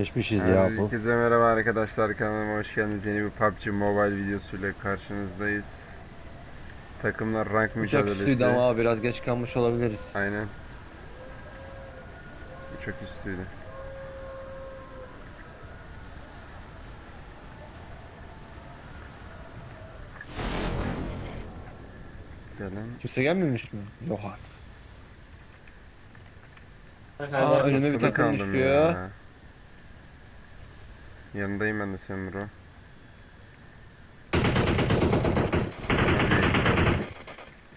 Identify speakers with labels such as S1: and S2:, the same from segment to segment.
S1: Geçmişiz ya bu.
S2: Herkese merhaba arkadaşlar kanalıma hoş geldiniz. Yeni bir PUBG Mobile videosuyla karşınızdayız. Takımlar rank
S3: Uçak
S2: mücadelesi.
S3: üstüydü ama biraz geç kalmış olabiliriz.
S2: Aynen. Uçak üstüydü. Gelin.
S3: Kimse gelmemiş mi? Yok artık. Aa, önüme bir takım
S2: kaldım
S3: düşüyor.
S2: ya? Yanındayım ben de senin bro.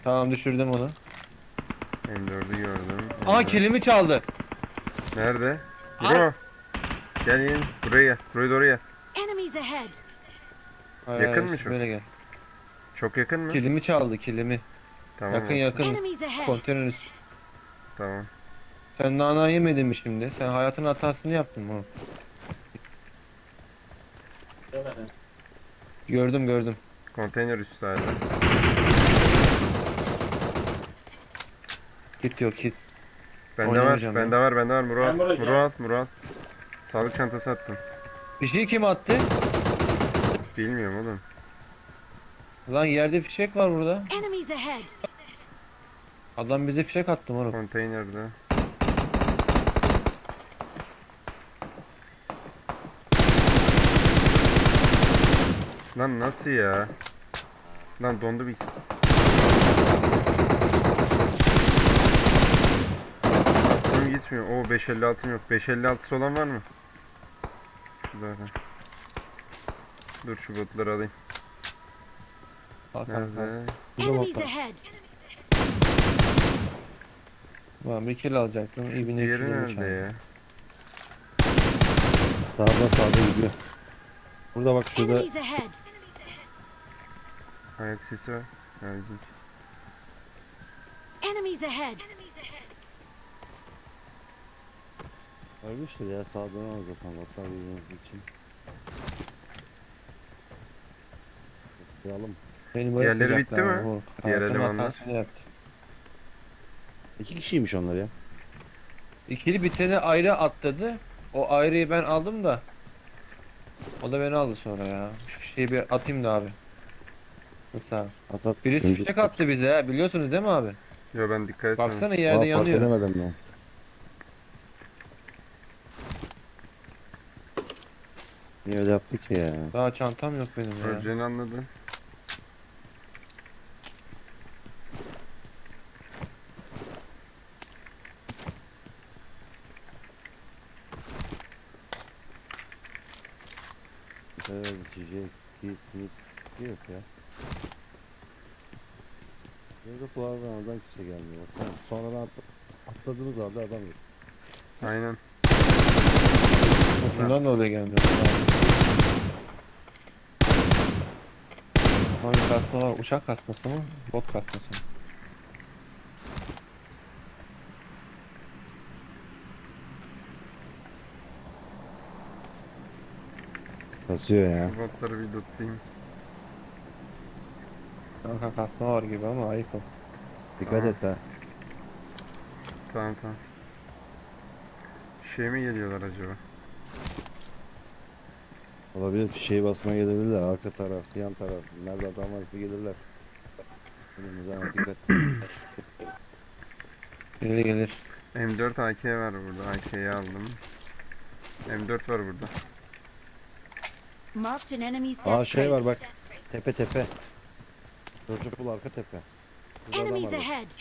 S3: Tamam düşürdüm onu.
S2: M4'ü gördüm.
S3: Aa
S2: M4.
S3: kilimi çaldı.
S2: Nerede? Bro. Gel in. Buraya gel. Buraya doğru gel.
S4: Enemies ahead.
S2: Yakın mı çok?
S3: Böyle gel.
S2: Çok yakın mı?
S3: Kilimi çaldı kilimi.
S2: Tamam.
S3: yakın yakın.
S4: Enemies ahead.
S3: Konteyner üstü.
S2: Tamam.
S3: Sen nana yemedin mi şimdi? Sen hayatın hatasını yaptın mı? Gördüm gördüm.
S2: Konteyner hala.
S3: Git yok git.
S2: Bende var. Bende var. Bende var. Murat.
S5: Buraya gel.
S2: Murat. Murat. Sağlık çantası attım.
S3: Fişeği kim attı?
S2: Bilmiyorum oğlum.
S3: Lan yerde fişek var burada.
S4: Enemies ahead.
S3: Adam bize fişek attı moruk.
S2: Konteynerde. Lan nasıl ya? Lan dondu bir. Attım gitmiyor. Oo 556 yok. 556 olan var mı? Şurada. Dur şu botları alayım.
S3: Al kanka.
S2: Nerede?
S3: Burada
S4: Enemies
S3: bak.
S4: ahead.
S3: Lan bir kill alacaktım. İyi bir
S2: Diğeri nerede ya?
S1: Sağda sağda gidiyor. Burada bak şurada
S4: Enemies ahead.
S2: Ayak sesi var. Bizim.
S4: Enemies ahead.
S1: ölmüştür ya sağdan al zaten botlar bilmemiz için. Kıralım.
S3: Beni
S2: Diğerleri bitti mi?
S3: moruk.
S2: Diğer elemanlar?
S3: yaptı.
S1: İki kişiymiş onlar ya.
S3: İkili biteni ayrı atladı. O ayrıyı ben aldım da. O da beni aldı sonra ya. Şu şeyi bir atayım da abi. Ol.
S1: At at.
S3: Birisi fişek attı bize ha. Biliyorsunuz değil mi abi?
S2: Yo ben dikkat etmedim.
S3: Baksana
S1: Aa,
S3: yerde
S1: fark
S3: yanıyor.
S1: edemedim ben. Niye öyle yaptı ki ya?
S3: Daha çantam yok benim ya.
S2: Öleceğini anladın.
S1: Evet, içecek, git, git. Yok ya. Yazıklardan oradan kimse gelmiyor. Baksana sonradan atla- atladığımız halde adam yok.
S2: Aynen.
S3: Şundan dolayı gelmiyor. Hangi kasma var? Uçak kasması mı? Bot kasması mı?
S1: Kasıyor ya.
S2: Botları bir tutayım.
S3: Kanka kasma var gibi ama ayıp ol.
S1: Dikkat
S2: Aa.
S1: et ha.
S2: Tamam tamam. Şey mi geliyorlar acaba?
S1: Olabilir bir şey basmaya gelebilirler. Arka taraf, yan taraf. Nerede adam varsa gelirler. Önümüzden ama dikkat.
S3: Gelir gelir.
S2: M4 AK var burada. AK'yi aldım. M4 var burada.
S4: Marked an enemy's
S1: Aa
S4: death
S1: şey var bak. Tepe tepe. Çocuk bul arka tepe. Burada adam
S4: Enemies
S1: var.
S4: ahead.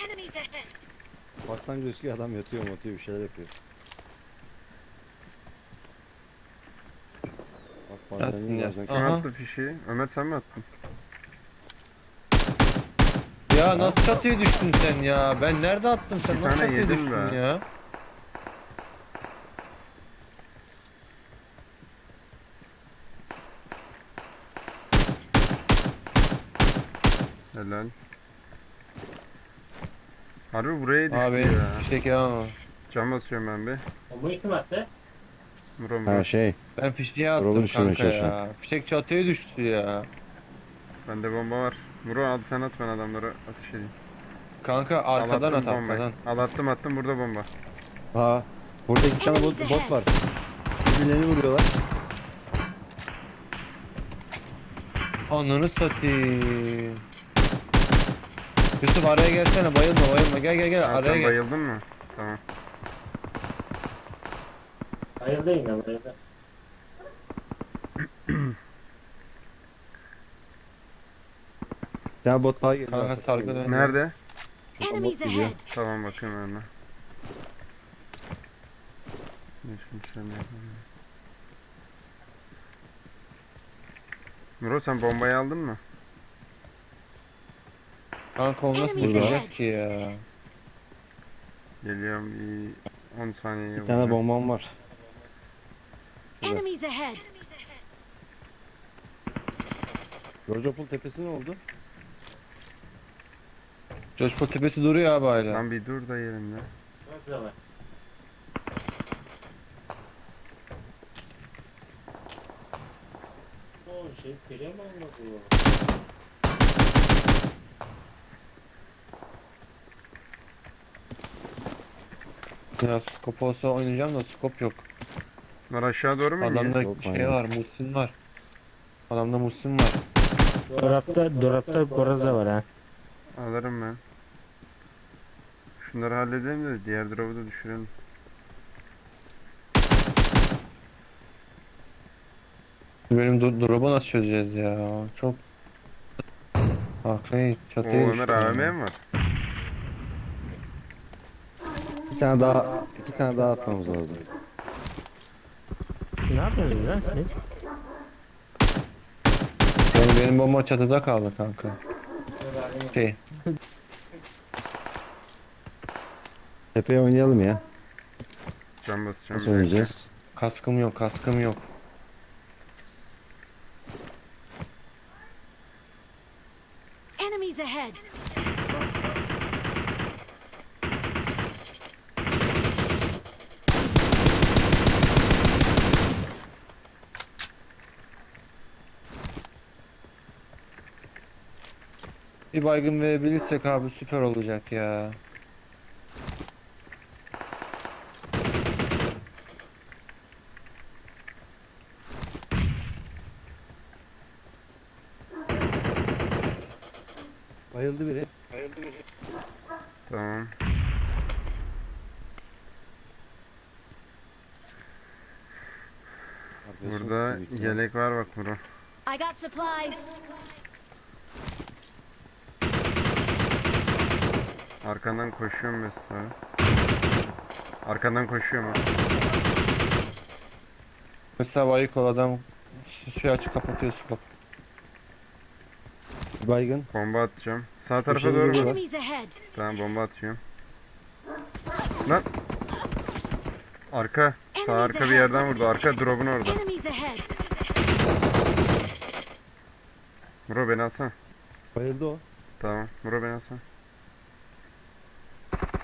S1: Baktan gözüküyor adam yatıyor yatıyor bir şeyler yapıyor. Ne
S3: ya.
S2: Kim
S3: Aha.
S2: attı fişi? Ömer sen mi attın?
S3: Ya nasıl çatıya düştün sen ya? Ben nerede attım sen?
S2: Bir
S3: Nasıl
S2: tane
S3: çatıya
S2: yedim
S3: düştün
S2: be.
S3: ya?
S2: Helal. Harbi buraya düştü
S3: Abi
S2: ya.
S3: fişek ya.
S2: Cam basıyorum ben bir.
S5: Bombayı kim attı?
S2: Muro
S1: Ha şey.
S3: Ben fişeğe attım
S1: Drop'u
S3: kanka ya.
S1: çalışıyorum.
S3: Fişek çatıya düştü ya.
S2: Bende bomba var. Muro al sen at ben adamlara ateş edeyim.
S3: Kanka
S2: Al
S3: arkadan
S2: attım
S3: at
S2: bombayı.
S3: arkadan.
S2: Al attım attım burada bomba.
S1: Ha. Burada iki tane bot, bot var. Birbirlerini vuruyorlar.
S3: Ananı satayım. Yusuf araya gelsene bayılma bayılma gel gel gel
S2: Ha,
S3: araya
S2: sen
S3: gel.
S2: bayıldın mı? Tamam.
S5: Bayıldı yine bayıldı.
S1: Bir tane bot daha geliyor.
S3: Kanka
S1: arkadan
S3: sargı
S1: geliyor.
S3: dön.
S2: Nerede?
S4: Enemies ahead.
S2: Tamam bakayım ben de. Ne şimdi şöyle yapayım. Muro sen bombayı aldın mı?
S3: Kanka onu nasıl
S4: Enemies ahead.
S3: ki ya?
S2: Geliyorum bir 10 saniyeye
S1: Bir tane bombam var.
S4: Enemies ahead.
S1: Rojopul tepesi ne oldu?
S3: Coşkun tepesi duruyor abi hala.
S2: Lan bir dur da
S5: zaman. O şey krem bu.
S3: Ya skop olsa oynayacağım da skop yok.
S2: Bunlar aşağı doğru mu iniyor?
S3: Adamda
S1: Yok,
S3: şey
S1: aynen.
S3: var, Muhsin var. Adamda Muhsin var.
S5: Dolapta, dolapta boraza var ha.
S2: Alırım ben. Şunları halledelim de diğer drop'u da düşürelim.
S3: Benim dur drop'u nasıl çözeceğiz ya? Çok... Arkaya
S2: Oo
S3: çatıya
S2: Ömer
S3: düştüm.
S2: AVM mi var?
S1: Bir tane daha, iki tane daha atmamız lazım.
S5: Ne yapıyorsunuz lan siz?
S3: Benim, benim bomba çatıda kaldı kanka. Şey,
S1: Tepeye oynayalım ya.
S2: Can basacağım.
S1: Nasıl oynayacağız?
S3: kaskım yok, kaskım yok.
S4: Enemies ahead.
S3: Bir baygın verebilirsek abi süper olacak ya.
S1: Bayıldı biri.
S2: Tamam.
S1: Arkadaşım,
S2: Burada
S1: tabii ki.
S2: yelek var bak Muro.
S4: I got supplies.
S2: Arkandan koşuyorum mesela. Arkandan koşuyorum ha.
S3: Mesela bayık ol adam suyu açık kapatıyor skop.
S1: Bir Baygın.
S2: Bomba atacağım. Sağ tarafa
S1: Köşeye
S2: doğru mu?
S4: Enemies ahead.
S2: Tamam bomba atıyorum. Lan. Arka. Sağ arka bir yerden vurdu. Arka drop'un orada.
S4: Enemies ahead.
S2: Muro beni alsana.
S1: Bayıldı o.
S2: Tamam. Muro beni alsana.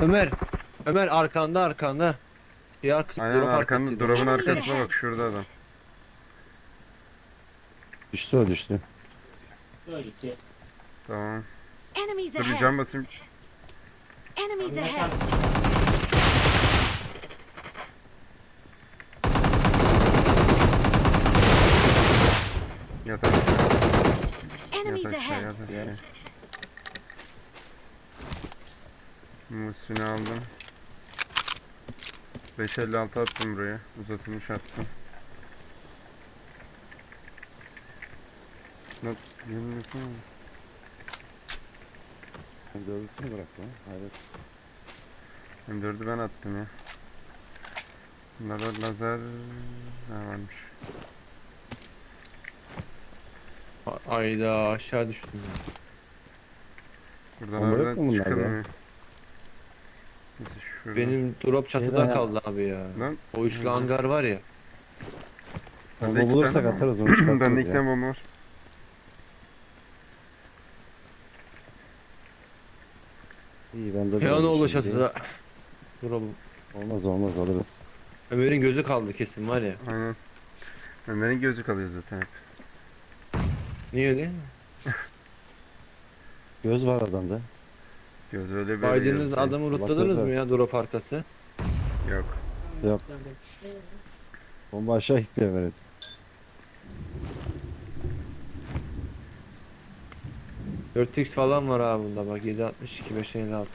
S3: Ömer, Ömer arkanda arkanda. Bir arka,
S2: Aynen
S3: drop
S2: arkanda.
S3: arkasıydı.
S2: Drop'un arkasına
S4: ahead.
S2: bak şurada adam.
S1: Düştü o düştü.
S5: Böyle gitti.
S2: Tamam.
S4: Enemies
S2: Dur bir
S4: ahead.
S2: can basayım.
S4: Enemies ahead.
S2: Yat aşağı.
S4: Enemies
S2: Yat aşağı.
S4: ahead.
S2: Yat aşağı. Muhsin'i aldım. 556 attım buraya. Uzatılmış attım. Lan yemin etsene.
S1: Sen dövdüsünü bırak lan. Hayret.
S2: Hem dördü ben attım ya. Bunlarda lazer ne varmış.
S3: Ayda aşağı düştüm. ya.
S2: Buradan
S1: Bomba yok mu bunlarda?
S2: çıkılmıyor.
S3: Benim drop çatıda
S1: Şeyden ya-
S3: kaldı abi ya.
S2: Lan
S3: O üçlü hangar var ya.
S2: Bende
S1: Bomba
S2: iki
S1: bulursak
S2: tane-
S1: atarız onu
S2: Bende
S1: çıkartırız
S2: iki
S1: ya.
S2: tane bomba var.
S1: İyi ben de
S3: Piyano
S1: böyle
S3: çatıda. Drop.
S1: Olmaz olmaz alırız.
S3: Ömer'in gözü kaldı kesin var ya.
S2: Aynen. Ömer'in gözü kalıyor zaten hep.
S3: Niye öyle?
S1: Göz var adamda.
S2: Göz öyle bir
S3: Baydınız
S2: göz-
S3: adamı rutladınız mı ya drop arkası?
S2: Yok.
S1: Yok. Bomba aşağı gitti Ömer'in.
S3: Dört x falan var abi bunda bak 762 556.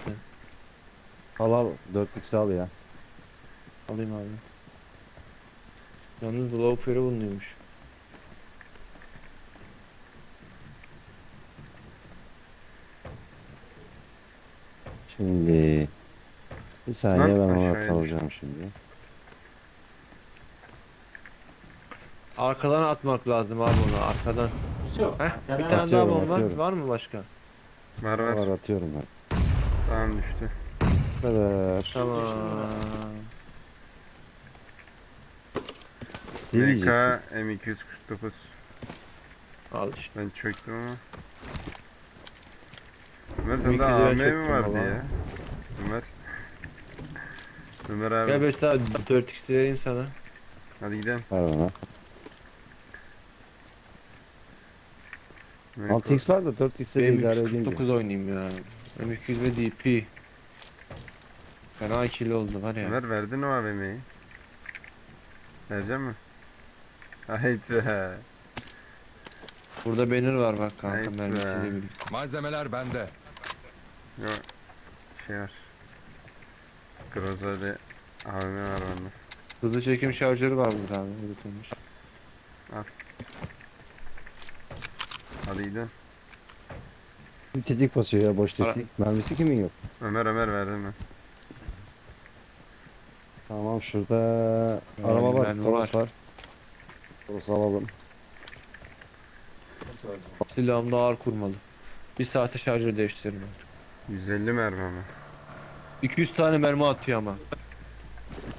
S1: Al al 4x al ya.
S3: Alayım abi. Yalnız blow bulunuyormuş.
S1: Şimdi bir saniye ben onu
S2: aşağıya
S1: şimdi.
S3: Arkadan atmak lazım abi onu arkadan.
S5: Yok.
S3: Heh, bir tane daha
S1: Atıyorum,
S3: bomba
S1: atıyorum.
S3: var mı başka?
S2: Var var.
S1: Var atıyorum ben.
S2: Tamam düştü.
S1: Bu kadar.
S3: Tamam.
S1: Diyeceksin.
S2: DK M249.
S3: Al işte.
S2: Ben çöktüm ama. Ömer sende AM mi vardı ya? Ömer. Ömer abi.
S3: Gel mesela 4x vereyim sana.
S2: Hadi gidelim.
S1: Ver bana.
S2: Ömer,
S1: 6x var da 4x'e de idare edince.
S3: 49 oynayayım ya. M200 ve DP. Fena ikili oldu var ya.
S2: Ömer verdin o AVM'yi. Verecek mi? Haydi be.
S3: Burada banner var bak kanka mermisiyle birlikte.
S6: Malzemeler bende.
S2: Yok. Şey var. Groza'da AVM var bende.
S3: Hızlı çekim şarjörü var burada abi. Unutulmuş.
S2: Hadi gidelim.
S1: Bir tetik basıyor ya boş
S3: Ara-
S1: tetik. Mermisi kimin yok?
S2: Ömer Ömer verdim ben.
S1: Tamam şurada
S3: Yani
S1: araba var,
S3: mermi
S1: Toros
S3: var.
S1: var. Toros alalım.
S3: Silahım da ağır kurmalı. Bir saate şarjör değiştiririm.
S2: 150 mermi ama.
S3: 200 tane mermi atıyor ama.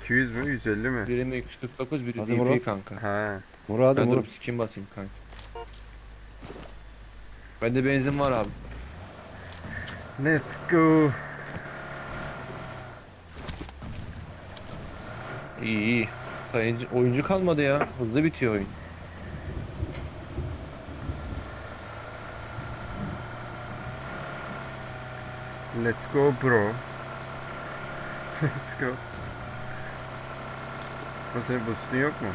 S2: 200 mü 150 mi?
S3: Biri mi 249 biri
S1: Hadi
S3: DP
S1: Murat.
S3: kanka.
S2: Ha.
S1: Murat
S3: Ben
S1: hadi Murat.
S3: skin basayım kanka. Bende benzin var abi.
S2: Let's go.
S3: İyi iyi. Sayıncı, oyuncu kalmadı ya. Hızlı bitiyor oyun.
S2: Let's go bro. Let's go. O senin yok mu?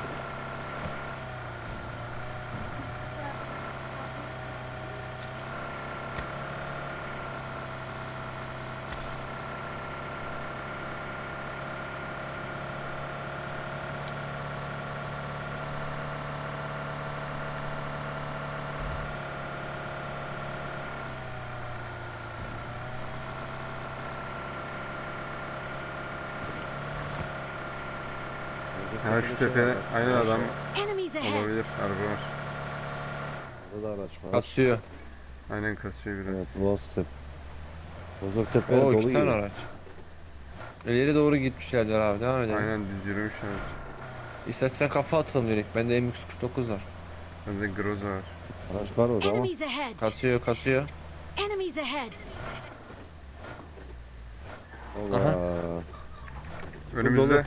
S2: Ha şu tepe aynen adam
S4: Enemies ahead!
S2: olabilir. Araba var.
S1: Burada da araç var.
S3: Kasıyor.
S2: Aynen kasıyor biraz.
S1: Evet, Boğaztepe. Bozoktepe
S3: Oo
S1: dolu
S3: iki tane
S1: gibi.
S3: araç. İleri doğru gitmişlerdir abi devam edelim.
S2: Aynen düz yürümüş evet.
S3: İstersen kafa atalım direkt. Bende M249 var.
S2: Bende Groza var.
S1: Araç var orada ama.
S4: Enemies ahead!
S3: Kasıyor kasıyor.
S4: Enemies ahead!
S2: Önümüzde.
S1: Aa, önümüzde.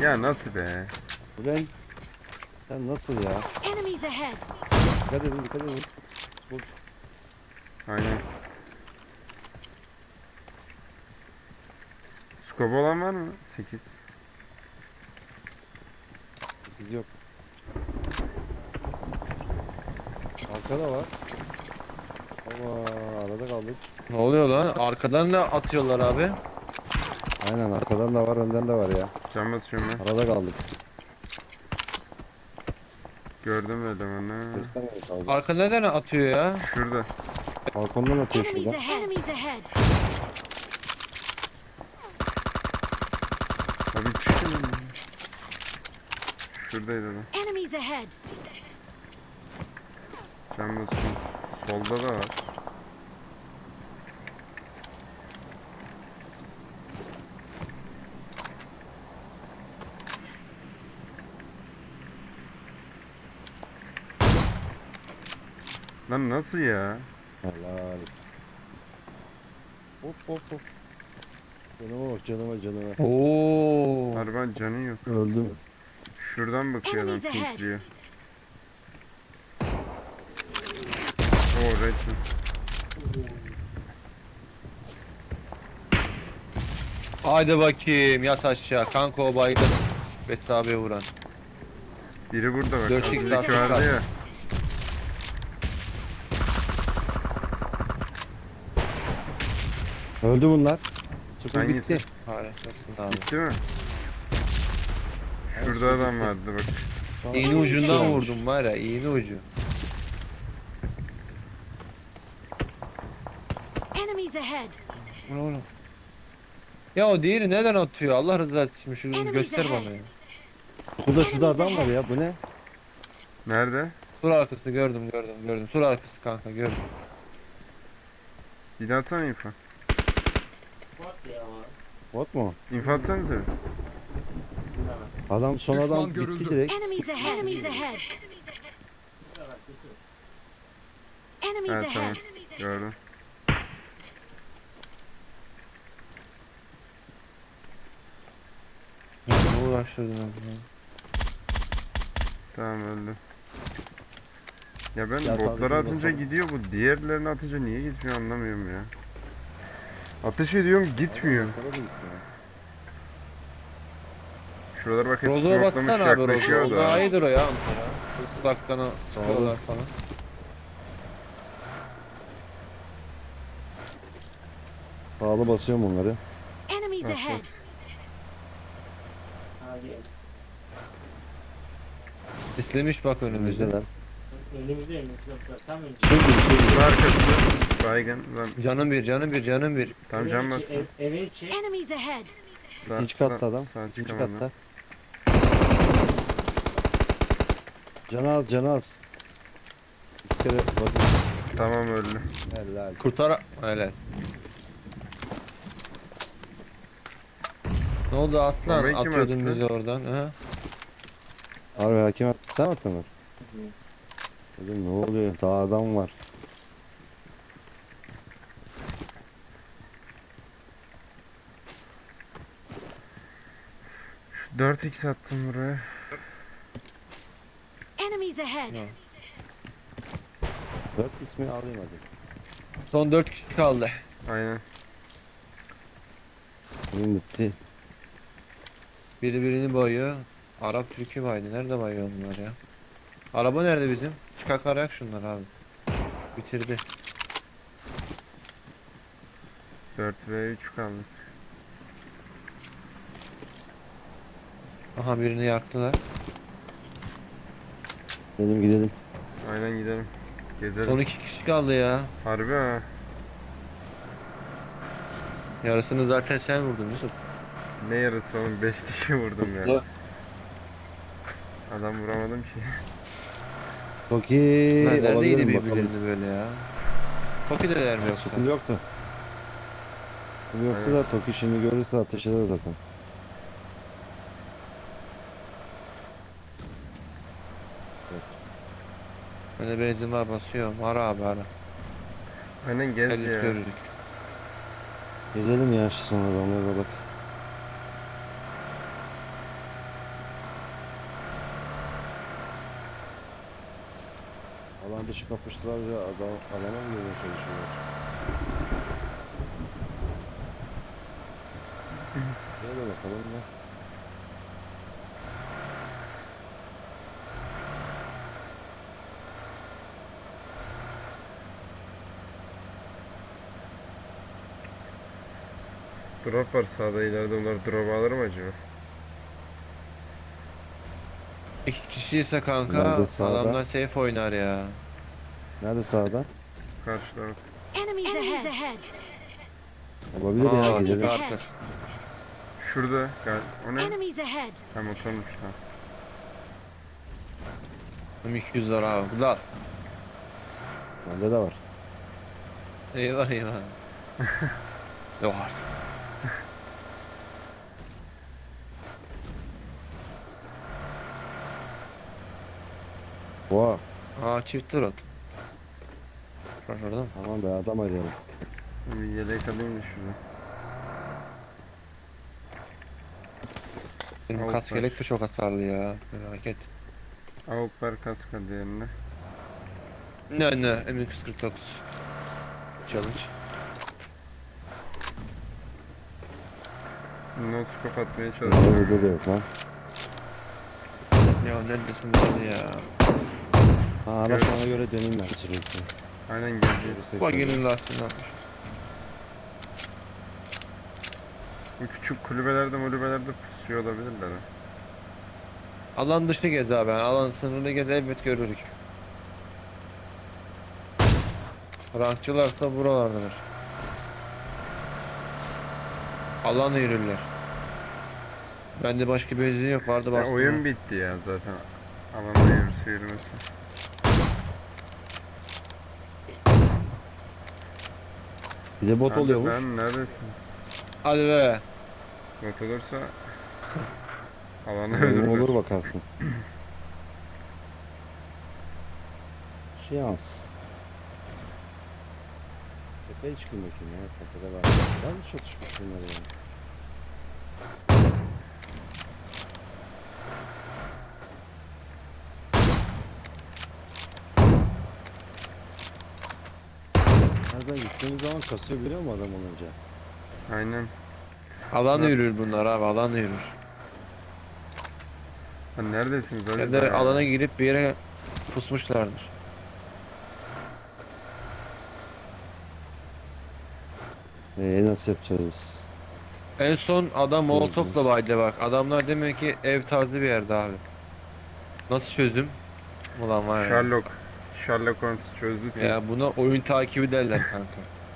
S2: Ya nasıl be?
S1: Ulan. Sen nasıl ya?
S4: Enemies ahead!
S1: Dikkat edin dikkat edin.
S2: Aynen. Scope olan var mı? 8.
S1: Biz yok. Arkada var. Ama arada kaldık.
S3: Ne oluyor lan? Arkadan da atıyorlar abi.
S1: Aynen arkadan da var önden de var ya.
S2: Can basıyorum ben.
S1: Arada kaldık.
S2: Gördüm elemanı.
S1: Kaldık?
S3: Arka neden atıyor ya?
S2: Şurada.
S1: Balkondan atıyor
S4: Enemies
S1: şuradan.
S4: ahead! Enemies ahead!
S2: Abi çıkın. Şuradaydı adam.
S4: Enemies ahead!
S2: Can basıyorum. Solda da var. Lan nasıl ya?
S1: Helal. Hop hop hop. Canıma bak canıma canıma.
S3: Oo.
S2: Harbi canı yok.
S1: Öldüm.
S2: Şuradan bakıyor adam
S4: Enemies ahead.
S2: pinkliyor. Oo Rachel.
S3: Haydi bakayım yat aşağı. Kanka o baygın. Besi abiye vuran.
S2: Biri burada bak.
S3: Dört
S2: Az
S3: kişi
S2: önceki
S4: daha
S2: vardı ya.
S1: Öldü bunlar. Çukur
S2: Hangisi?
S1: bitti.
S3: Abi.
S2: Gitti mi? Şurada adam vardı bak.
S3: İğne ucundan vurdum var ya iğne ucu.
S4: Enemies ahead.
S3: Bu ne oğlum? Ya o diğeri neden atıyor? Allah rızası için şunu
S4: Enemies
S3: göster bana
S4: ahead.
S3: ya.
S1: Çukurda şurada adam var ya bu ne?
S2: Nerede?
S3: Sur arkası gördüm gördüm gördüm. Sur arkası kanka gördüm.
S2: Bir daha atsana info.
S1: Bot mu?
S2: İnfo atsanıza.
S1: Adam son
S6: Düşman
S1: adam
S6: görüldü.
S1: bitti direkt.
S4: Enemies ahead. Enemies ahead. Enemies
S2: Ha tamam.
S4: ahead.
S2: Gördüm.
S3: Ya ne uğraştırdın abi ya.
S2: Tamam öldü. Ya ben
S1: Ya sabit
S2: atınca
S1: basalım.
S2: gidiyor bu. Diğerlerini atınca niye gitmiyor anlamıyorum ya. Ateş ediyorum gitmiyor. Şuralara bak hepsi
S3: Rozo'ya baksana abi Rozo.
S2: yaklaşıyor
S3: O
S2: da.
S3: daha iyidir o ya Ankara. Islaktan o çıkıyorlar falan.
S1: Pahalı basıyorum onları.
S4: Enemies ahead.
S2: bas.
S5: Hadi.
S3: İslemiş bak önümüzde.
S1: Önümüzdeler.
S5: Önümüzde önümüzde. Tam önce.
S2: Bunun arkasında baygın. Lan
S3: Canım bir canım bir canım bir.
S2: tam
S5: Eve
S2: can bastı.
S5: ev- Eve içi.
S4: Enemies ahead.
S2: Sağ-
S1: İkinci katta
S2: sağ-
S1: adam.
S2: Sağ
S1: İkinci
S2: çıkamadı.
S1: katta. Canı az canı az. Bir kere bakın.
S2: Tamam öldü.
S1: Helal.
S3: Kurtar öyle. Ne oldu aslan?
S2: Bombayı kim
S3: Atıyordun
S2: attı?
S3: bizi oradan. Ha?
S1: Harbi hakim attı. Sen mi attın onu? Dedim ne oluyor? Daha adam var.
S2: 4x attım buraya.
S4: Enemies ahead.
S3: Ya.
S1: Dört ismi alayım hadi.
S3: Son 4 kişi kaldı.
S2: Aynen.
S1: Benim bitti.
S3: Biri birini bayıyor. Arap Türk'ü baydı. Nerede bayıyor onlar ya? Araba nerede bizim? Çıkak arayak şunlar abi. Bitirdi.
S2: 4 ve 3 kaldı.
S3: Aha birini yaktılar.
S1: Gidelim gidelim.
S2: Aynen gidelim. Gezelim.
S3: Son 2 kişi kaldı ya.
S2: Harbi ha.
S3: Yarısını zaten sen vurdun Yusuf.
S2: Ne yarısı oğlum 5 kişi vurdum ya. Adam vuramadım ki.
S1: Çok iyi.
S3: Nerede yine
S1: Olabilir mi bakalım?
S3: birbirlerini böyle ya. Toki de mi yoksa?
S1: Sıkıntı yoktu. Sıkıntı yoktu
S2: Evet.
S1: da Toki şimdi görürse ateş eder zaten.
S3: Ben de benzin var basıyorum. Ara abi ara.
S2: Aynen gez
S3: Hadi
S2: ya.
S3: görürük.
S1: Gezelim ya şu son adamlara bak. Alan dışı kapıştılarca adam alana mı girmeye çalışıyorlar? Gel de bakalım ya.
S2: Drop var sağda ileride onlar drop alır mı acaba?
S3: İki kişiyse kanka
S1: Nerede sağda?
S3: adamlar safe oynar ya.
S1: Nerede sağda?
S2: Karşıda bak.
S4: Enemies ahead.
S1: Olabilir ya
S3: Aa,
S1: gidelim.
S4: Enemies
S3: Arka.
S2: Şurada. Gal o ne?
S4: Enemies ahead.
S2: Ha motormuş lan.
S3: Hem 200 lira abi. Güzel.
S1: Bende de var.
S3: Eyvah eyvah. Yok artık. Aa çift tur at. Şaşırdım.
S1: Tamam be adam arıyorum.
S2: Bir yelek alayım da şurada.
S3: Benim
S2: Avuk
S3: kask yelek de çok hasarlı ya. Merak et.
S2: Avuk ver kask hadi yerine.
S3: Ne ne M249. Challenge.
S2: No scope atmaya çalışıyorum.
S1: De yok lan.
S3: Ya neredesin nerede ya?
S2: Evet.
S1: sana göre döneyim ben sürekli.
S2: Aynen geleceğiz.
S3: Bak gelin lastiğini atmış.
S2: Bu küçük kulübelerde mulübelerde pusuyor olabilirler. ha.
S3: Alan dışı gez abi. Alan sınırını gez elbet görürük. Rankçılarsa buralardadır. Alan yürürler. Bende başka bir benzin yok vardı
S2: Ya
S3: bastım.
S2: oyun bitti ya zaten. Alanda yürüsü yürümesi.
S1: Bize bot
S2: Hadi
S1: oluyormuş.
S2: lan neredesiniz?
S3: Hadi be.
S2: Bot olursa alanı
S1: Olur,
S2: öldürürler.
S1: olur bakarsın. Şans. Tepeye çıkayım bakayım ya. Tepede var. Ben mi çatışmış bunlar Nereden gittiğimiz zaman kasıyor biliyor mu adam olunca?
S2: Aynen.
S3: Alan
S2: Evet.
S3: yürür bunlar abi alan yürür.
S2: Lan neredesiniz? Hadi
S3: Ya da alana girip bir yere pusmuşlardır.
S1: Eee nasıl yapacağız?
S3: En son adam Molotov'la baydı bak. Adamlar demek ki ev tarzı bir yerde abi. Nasıl çözüm? Ulan var ya.
S2: Sherlock. Sherlock Holmes çözdü. ki.
S3: Ya buna oyun takibi derler kanka.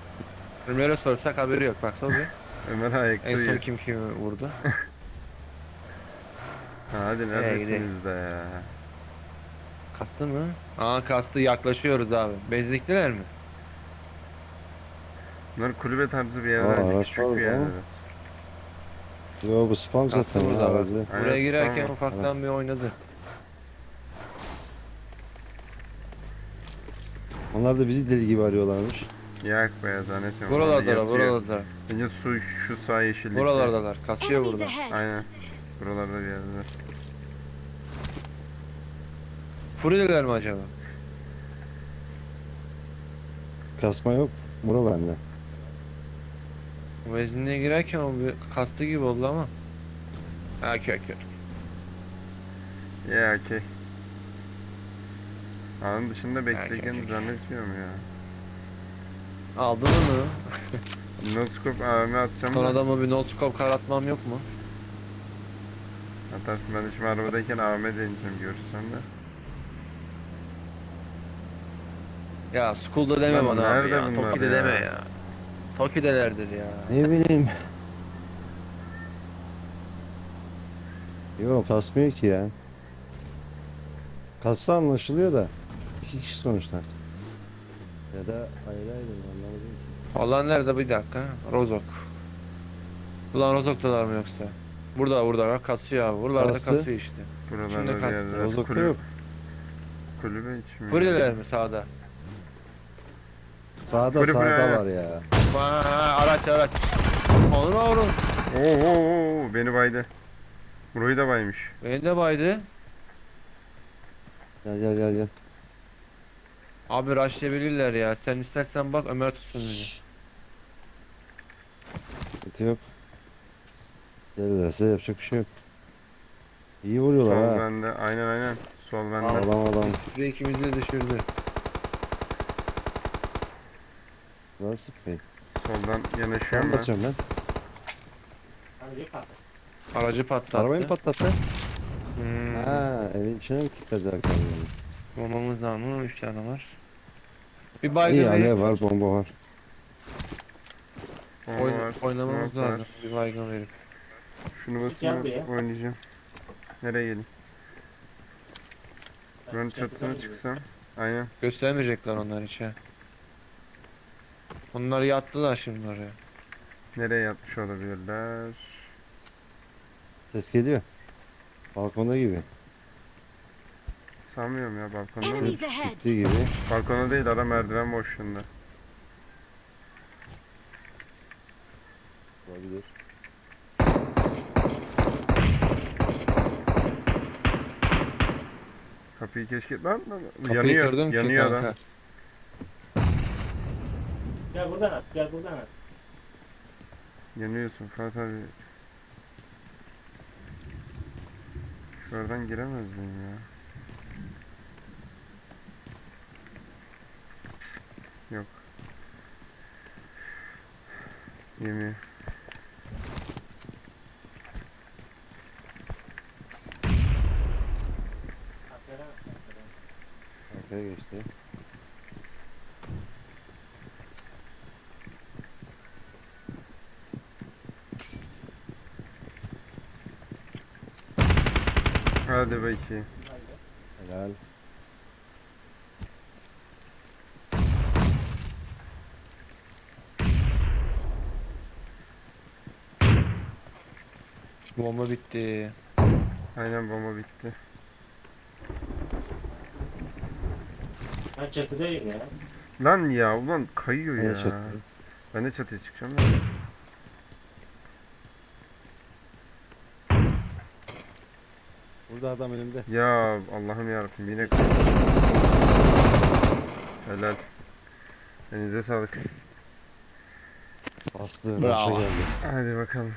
S3: Ömer'e sorsak haberi yok. Bak sor bir.
S2: Ömer ayakta
S3: En son
S2: yiyor.
S3: kim kimi vurdu?
S2: Ha, Hadi neredesiniz de ya?
S3: Kastı mı? Aa kastı yaklaşıyoruz abi. Bezliktiler mi?
S2: Bunlar kulübe tarzı bir yer.
S1: Aa, araç
S2: Küçük
S1: var
S2: bir
S1: mı?
S2: yerde.
S1: Yo bu spam zaten
S3: burada
S1: aracı.
S3: Buraya girerken
S2: tamam.
S3: ufaktan bir oynadı.
S1: Onlar da bizi deli gibi arıyorlarmış.
S2: Yak be zannetmiyorum.
S3: Buralardalar,
S2: Yatıyor.
S3: buralardalar.
S2: Bence su şu sağ yeşillikte.
S3: Buralardalar.
S4: Enemies
S3: burada.
S2: Aynen. Buralarda bir yerde.
S3: Furiler mi acaba?
S1: Kasma yok. Bura bende.
S3: Benzinliğe girerken o bir kastı gibi oldu ama. Ha kök kök.
S2: Ya okey. Alanın dışında
S3: okey.
S2: zannetmiyorum ya.
S3: Aldın onu.
S2: Noskop AVM atacağım
S3: Son
S2: da
S3: adama bir notkop karatmam yok mu?
S2: atarsın ben de şimdi arabadayken AVM deneyeceğim görürsen de.
S3: Ya school'da deme
S2: Lan
S3: bana abi
S2: nerede
S3: ya.
S2: bunlar
S3: Toki'de
S2: ya?
S3: deme ya. Toki'delerdir ya.
S1: Ne bileyim. Yok kasmıyor ki ya. Kassa anlaşılıyor da. İki kişi sonuçta. Ya da ayrı ayrı mı anlamadım ki.
S3: Olan nerede bir dakika? Rozok. Ulan Rozok'talar mı yoksa? Burada burada bak kasıyor abi. Buralarda
S1: Kastı.
S3: kasıyor işte.
S2: Buralarda
S3: Şimdi
S2: bir.
S1: Rozok'ta
S2: Kulübe,
S1: yok.
S2: kulübe hiç mi?
S3: Furiler mi sağda?
S1: Sağda
S2: fırı.
S1: sağda var ya.
S3: Vay araç araç. Onun oğlum.
S2: Oo, oo, oo, beni baydı. Burayı da baymış.
S3: Beni de baydı.
S1: Gel gel gel gel.
S3: Abi rushlayabilirler ya. Sen istersen bak Ömer tutsun bizi.
S1: Sıkıntı yok. Gelirlerse yapacak bir şey yok. İyi vuruyorlar
S2: Sol
S1: ha.
S2: bende. Aynen aynen. Sol bende.
S1: Adam adam.
S3: Ve ikimizi de düşürdü.
S1: Nasıl pek?
S2: Soldan
S1: Ben
S2: yanaşıyorum ben.
S1: basıyorum ben.
S5: Bir patlat.
S3: Aracı patlattı.
S1: Arabayı mı patlattı?
S3: Hmm.
S1: Ha evin içine mi kilitlediler kamyonu?
S3: Bombamız var mı? 3 tane var. Bir
S1: İyi
S3: baygın verip
S1: alev var bomba var.
S3: Oyn-
S2: var,
S3: oynamamız
S2: var.
S3: lazım. Bir baygın verip.
S2: Şunu
S5: Gel
S2: basayım
S5: buraya.
S2: oynayacağım. Nereye
S5: Ben çatıda
S2: çatısına çıksam. Aynen.
S3: Göstermeyecekler onlar hiç ha. Onlar yattılar şimdi oraya.
S2: Nereye yatmış olabilirler?
S1: Ses geliyor. Balkonda gibi.
S2: Sanmıyorum ya balkonda mı?
S4: Enemies ahead.
S1: Gittiği gibi.
S2: Balkona değil ara merdiven boşluğunda.
S1: Olabilir.
S2: Kapıyı keşke... Lan lan
S3: Kapıyı
S2: yanıyor.
S3: kırdın ki
S2: yanıyor
S3: kanka.
S2: adam.
S5: Gel buradan at. Gel buradan at.
S2: Yanıyorsun Fuat abi. Yukarıdan giremez miyim ya? Yok. Yemiyor.
S5: Arkaya
S1: geçti.
S2: Hadi bakayım.
S1: Helal.
S3: Bomba bitti.
S2: Aynen bomba bitti.
S5: Ben çatıdayım ya.
S2: Lan ya ulan kayıyor ya.
S1: çatı?
S2: Ben de çatıya çıkacağım da.
S1: Burada adam elimde.
S2: Ya Allah'ım yarabbim yine Helal. Elinize sağlık.
S1: Bastı.
S3: Bravo.
S2: Hadi bakalım.